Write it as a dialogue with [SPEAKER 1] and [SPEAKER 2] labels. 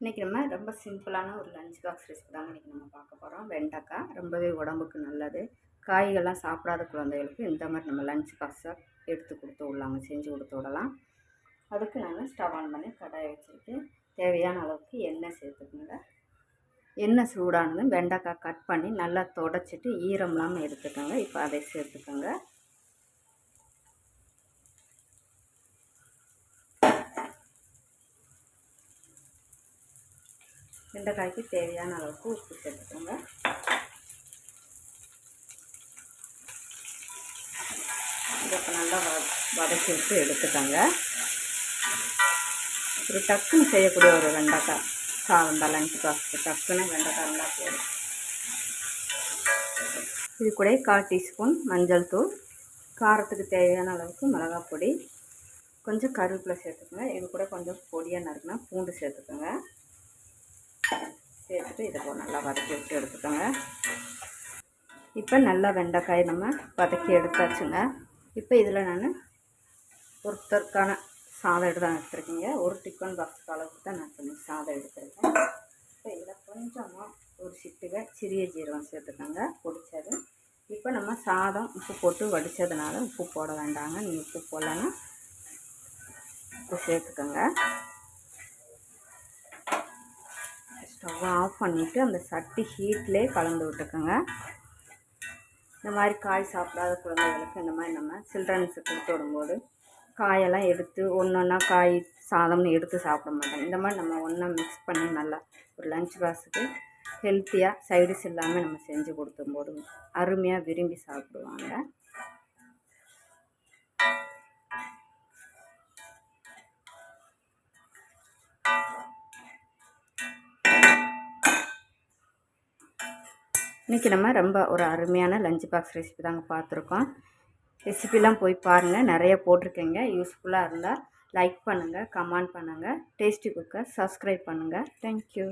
[SPEAKER 1] இன்றைக்கி நம்ம ரொம்ப சிம்பிளான ஒரு லஞ்ச் பாக்ஸ் ரெசிபி தாங்க இன்றைக்கி நம்ம பார்க்க போகிறோம் வெண்டைக்காய் ரொம்பவே உடம்புக்கு நல்லது. காய்கள்லாம் சாப்பிடாத குழந்தைகளுக்கு இந்த மாதிரி நம்ம லஞ்ச் பாக்ஸை எடுத்து கொடுத்து விடலாங்க செஞ்சு கொடுத்து விடலாம். அதுக்கு நான் ஸ்டவ் ஆன் பண்ணி கடாயை வச்சுருக்கு. தேவையான அளவுக்கு எண்ணெய் சேர்த்துக்கோங்க. எண்ணெய் சூடானதும் வெண்டைக்காய் கட் பண்ணி நல்லா தொடச்சிட்டு ஈரம் இல்லாமல் எடுத்துக்கோங்க. இப்போ அதை சேர்த்துக்கோங்க. வெண்டைக்காய்க்கு தேவையான அளவுக்கு உப்பு சேர்த்துக்கோங்க. இதை நல்லா வ வதக்கி விட்டு எடுத்துக்கோங்க. ஒரு டக்குன்னு செய்யக்கூடிய ஒரு வெண்டைக்காய் சாதம் தான் லஞ்ச் பாக்ஸுக்கு டக்குன்னு வெண்டைக்காய் இருந்தால் போதும். இது கூட கால் டீஸ்பூன் மஞ்சள் தூள் காரத்துக்கு தேவையான அளவுக்கு மிளகாய் பொடி கொஞ்சம் கருவேப்பிலை சேர்த்துக்கோங்க. இது கூட கொஞ்சம் பொடியாக நறுக்குனா பூண்டு சேர்த்துக்கோங்க. சேர்த்துட்டு இதை போல் நல்லா வதக்கி விட்டு எடுத்துக்கோங்க. இப்போ நல்லா வெண்டைக்காய் நம்ம வதக்கி எடுத்தாச்சுங்க. இப்போ இதில் நான் ஒருத்தருக்கான சாதம் எடுத்து தான் எடுத்துருக்கீங்க. ஒரு டிஃபன் பாக்ஸுக்கு அளவுக்கு தான் நான் கொஞ்சம் சாதம் எடுத்துருக்கேன். இப்போ இதில் கொஞ்சமாக ஒரு சிட்டுகை சிறிய ஜீரகம் சேர்த்துக்கோங்க. பொடிச்சது. இப்போ நம்ம சாதம் உப்பு போட்டு வடித்ததுனால உப்பு போட வேண்டாங்க. நீங்கள் உப்பு போடலன்னா உப்பு சேர்த்துக்கோங்க. ஸ்டவ் ஆஃப் பண்ணிவிட்டு அந்த சட்டி ஹீட்லேயே கலந்து விட்டுக்கோங்க. இந்த மாதிரி காய் சாப்பிடாத குழந்தைகளுக்கு இந்த மாதிரி நம்ம சில்ட்ரன்ஸுக்கு கொடுத்து விடும்போது காயெல்லாம் எடுத்து ஒன்று ஒன்றா காய் சாதம்னு எடுத்து சாப்பிட மாட்டாங்க இந்த மாதிரி நம்ம ஒன்றா மிக்ஸ் பண்ணி நல்லா ஒரு லஞ்ச் பாக்ஸுக்கு ஹெல்த்தியாக சைடிஸ் இல்லாமல் நம்ம செஞ்சு கொடுத்தும்போது அருமையாக விரும்பி சாப்பிடுவாங்க. இன்றைக்கி நம்ம ரொம்ப ஒரு அருமையான லஞ்ச் பாக்ஸ் ரெசிபி தாங்க பார்த்துருக்கோம். ரெசிபிலாம் போய் பாருங்கள் நிறைய போட்டிருக்கேங்க. யூஸ்ஃபுல்லாக இருந்தால் லைக் பண்ணுங்கள் கமெண்ட் பண்ணுங்கள் டேஸ்டி குக்கை சப்ஸ்கிரைப் பண்ணுங்கள் தேங்க்யூ